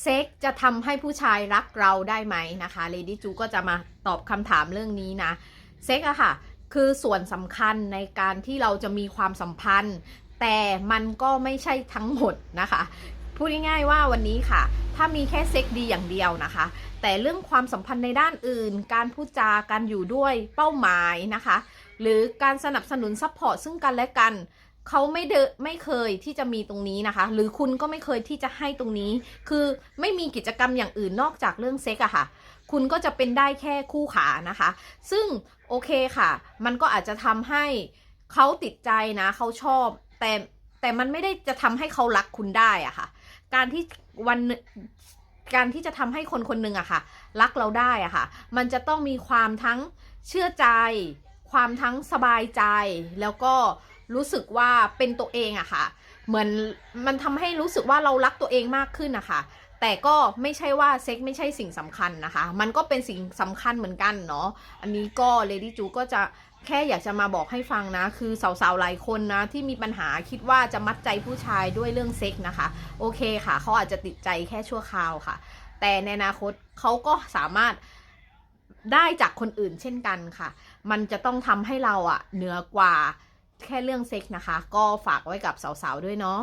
เซ็กจะทำให้ผู้ชายรักเราได้ไหมนะคะเลดี้จูก็จะมาตอบคำถามเรื่องนี้นะเซ็กอะค่ะ คือส่วนสำคัญในการที่เราจะมีความสัมพันธ์ แต่มันก็ไม่ใช่ทั้งหมดนะคะ พูดง่ายๆว่าวันนี้ค่ะ ถ้ามีแค่เซ็กดีอย่างเดียวนะคะ แต่เรื่องความสัมพันธ์ในด้านอื่น การพูดจาการอยู่ด้วยเป้าหมายนะคะ หรือการสนับสนุนซัพพอร์ตซึ่งกันและกัน เขาไม่เดไม่เคยที่จะมีตรงนี้นะคะ หรือคุณก็ไม่เคยที่จะให้ตรงนี้ คือไม่มีกิจกรรมอย่างอื่นนอกจากเรื่องเซ็กอะค่ะ คุณก็จะเป็นได้แค่คู่ขานะคะ ซึ่งโอเคค่ะ มันก็อาจจะทำให้เขาติดใจนะเขาชอบ แต่แต่มันไม่ได้จะทำให้เขารักคุณได้อะค่ะ การที่วันการที่จะทำให้คนคนหนึ่งอะค่ะ รักเราได้อะค่ะ มันจะต้องมีความทั้งเชื่อใจ ความทั้งสบายใจแล้วก็ รู้สึกว่าเป็นตัวเองอะค่ะ เหมือนมันทำให้รู้สึกว่าเรารักตัวเองมากขึ้นนะคะ แต่ก็ไม่ใช่ว่าเซ็กไม่ใช่สิ่งสำคัญนะคะ มันก็เป็นสิ่งสำคัญเหมือนกันเนาะ อันนี้ก็เลดี้จูก็จะแค่อยากจะมาบอกให้ฟังนะ คือสาวๆหลายคนนะ ที่มีปัญหาคิดว่าจะมัดใจผู้ชายด้วยเรื่องเซ็กนะคะ โอเคค่ะ เขาอาจจะติดใจแค่ชั่วคราวค่ะ แต่ในอนาคตเขาก็สามารถได้จากคนอื่นเช่นกันค่ะ มันจะต้องทำให้เราอะเหนือกว่า แค่เรื่องเซ็กนะคะ ก็ฝากไว้กับสาวๆด้วยเนาะ